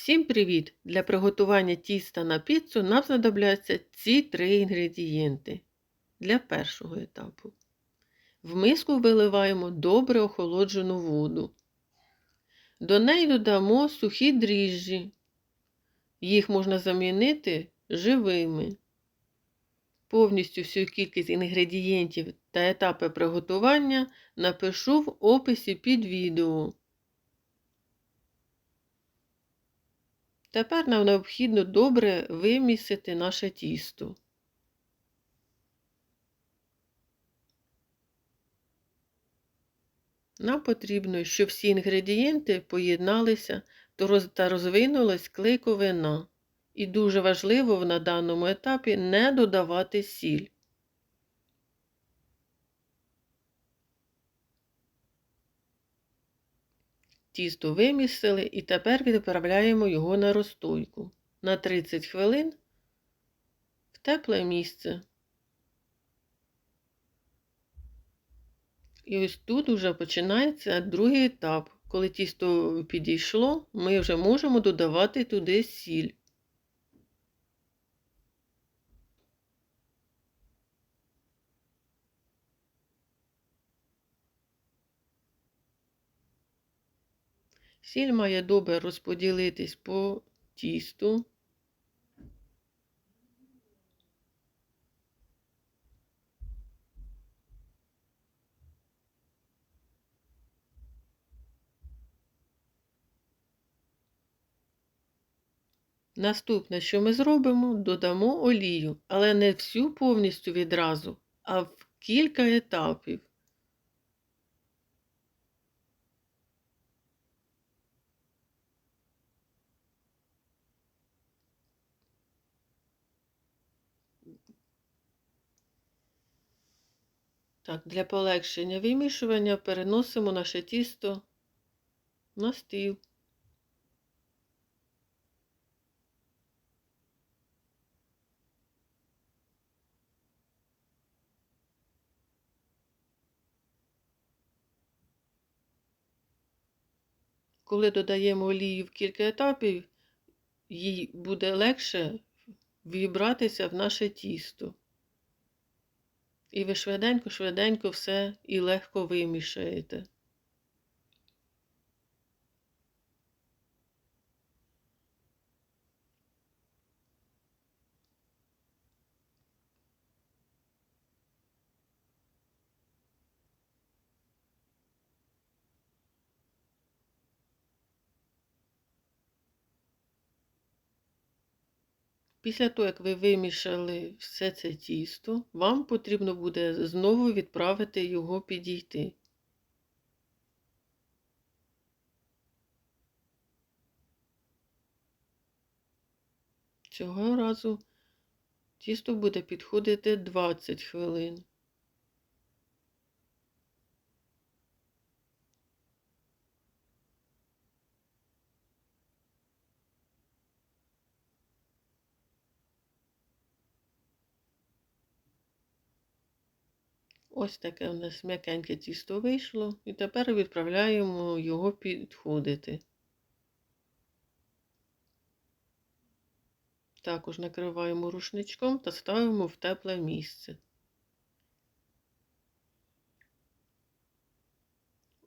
Всім привіт! Для приготування тіста на піцу нам знадобляться ці три інгредієнти для першого етапу. В миску виливаємо добре охолоджену воду. До неї додамо сухі дріжджі. Їх можна замінити живими. Повністю всю кількість інгредієнтів та етапи приготування напишу в описі під відео. Тепер нам необхідно добре вимісити наше тісто. Нам потрібно, щоб всі інгредієнти поєдналися та розвинулась клейковина. І дуже важливо на даному етапі не додавати сіль. Тісто вимісили і тепер відправляємо його на розстойку на 30 хвилин в тепле місце. І ось тут вже починається другий етап. Коли тісто підійшло, ми вже можемо додавати туди сіль. Сіль має добре розподілитись по тісту. Наступне, що ми зробимо, додамо олію, але не всю повністю відразу, а в кілька етапів. Так, Для полегшення вимішування переносимо наше тісто на стіл. Коли додаємо олію в кілька етапів, їй буде легше вібратися в наше тісто. І ви швиденько-швиденько все і легко вимішаєте. Після того, як ви вимішали все це тісто, вам потрібно буде знову відправити його підійти. Цього разу тісто буде підходити 20 хвилин. Ось таке у нас м'якеньке тісто вийшло, і тепер відправляємо його підходити. Також накриваємо рушничком та ставимо в тепле місце.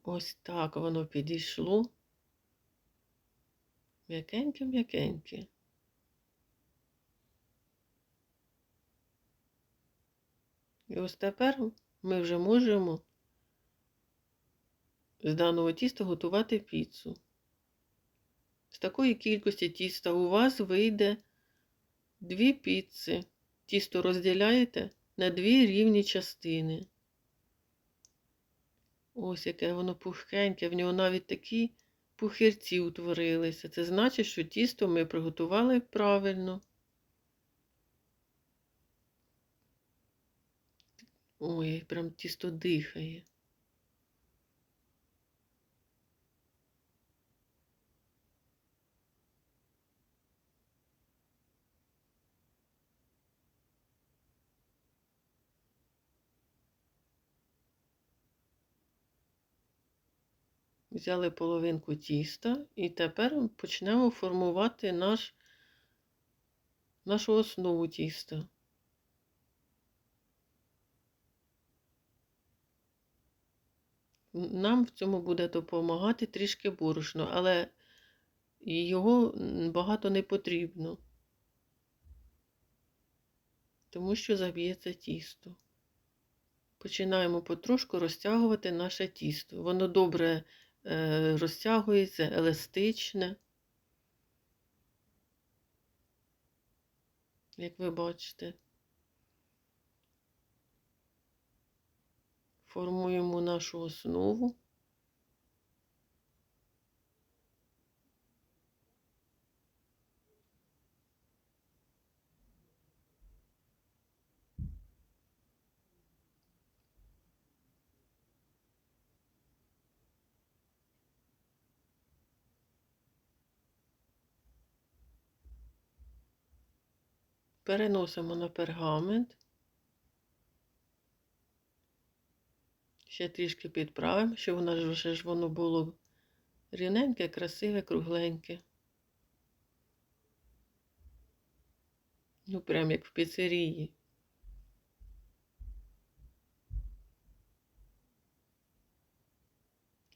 Ось так воно підійшло. М'якеньке-м'якеньке. І ось тепер ми вже можемо з даного тіста готувати піцу. З такої кількості тіста у вас вийде дві піци. Тісто розділяєте на дві рівні частини. Ось яке воно пухкеньке, в нього навіть такі пухирці утворилися. Це значить, що тісто ми приготували правильно. Ой, прям тісто дихає. Взяли половинку тіста і тепер почнемо формувати наш, нашу основу тіста. Нам в цьому буде допомагати трішки борошно, але його багато не потрібно, тому що заб'ється тісто. Починаємо потрошку розтягувати наше тісто. Воно добре е, розтягується, еластичне, як ви бачите. Формуємо нашу основу. Переносимо на пергамент. Ще трішки підправимо, щоб воно ж воно було рівненьке, красиве, кругленьке. Ну, прям як в піцерії.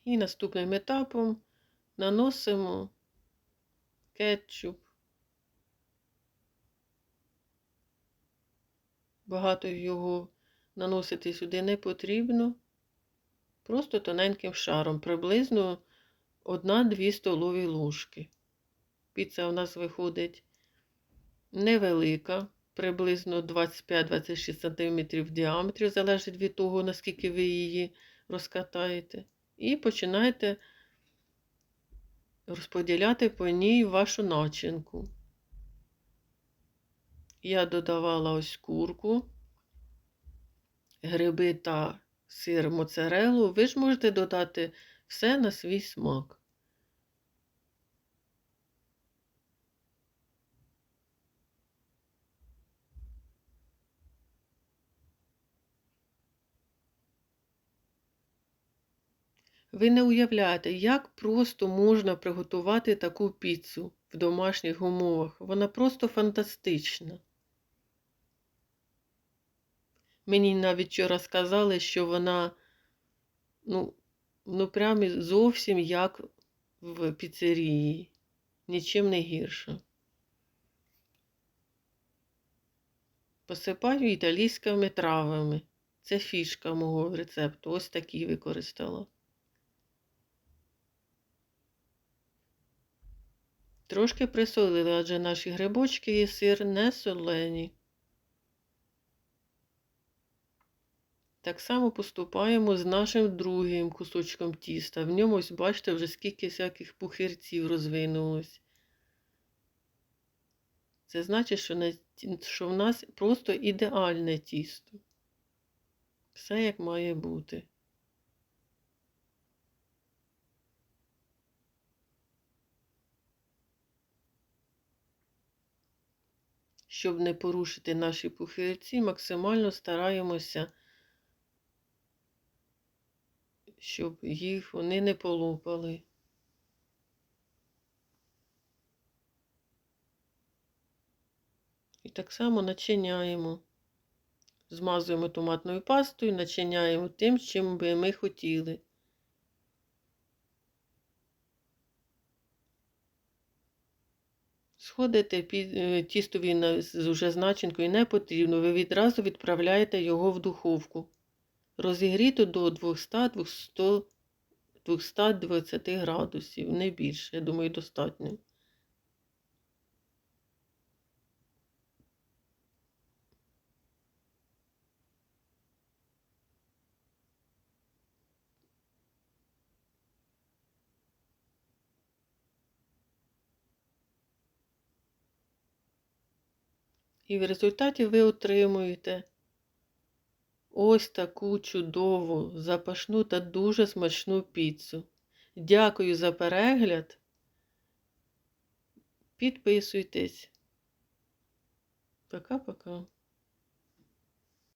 І наступним етапом наносимо кетчуп. Багато його наносити сюди не потрібно. Просто тоненьким шаром, приблизно 1-2 столові ложки. Піца у нас виходить невелика, приблизно 25-26 см в діаметрі, залежить від того, наскільки ви її розкатаєте. І починаєте розподіляти по ній вашу начинку. Я додавала ось курку, гриби та сир моцарелу, ви ж можете додати все на свій смак. Ви не уявляєте, як просто можна приготувати таку піцу в домашніх умовах. Вона просто фантастична. Мені навіть вчора сказали, що вона, ну, ну прямо зовсім як в піцерії, нічим не гірша. Посипаю італійськими травами. Це фішка мого рецепту. Ось такі використала. Трошки присолили, адже наші грибочки і сир не солені. Так само поступаємо з нашим другим кусочком тіста. В ньому, ось, бачите, вже скільки всяких пухирців розвинулось. Це значить, що, на, що в нас просто ідеальне тісто. Все як має бути. Щоб не порушити наші пухирці, максимально стараємося щоб їх вони не полопали. І так само начиняємо. Змазуємо томатною пастою, начиняємо тим, чим би ми хотіли. Сходите під е, тістові з уже з начинкою не потрібно, ви відразу відправляєте його в духовку розігріто до 200-220 градусів, не більше, я думаю, достатньо. І в результаті ви отримуєте ось таку чудову, запашну та дуже смачну піцу. Дякую за перегляд. Підписуйтесь. Пока-пока.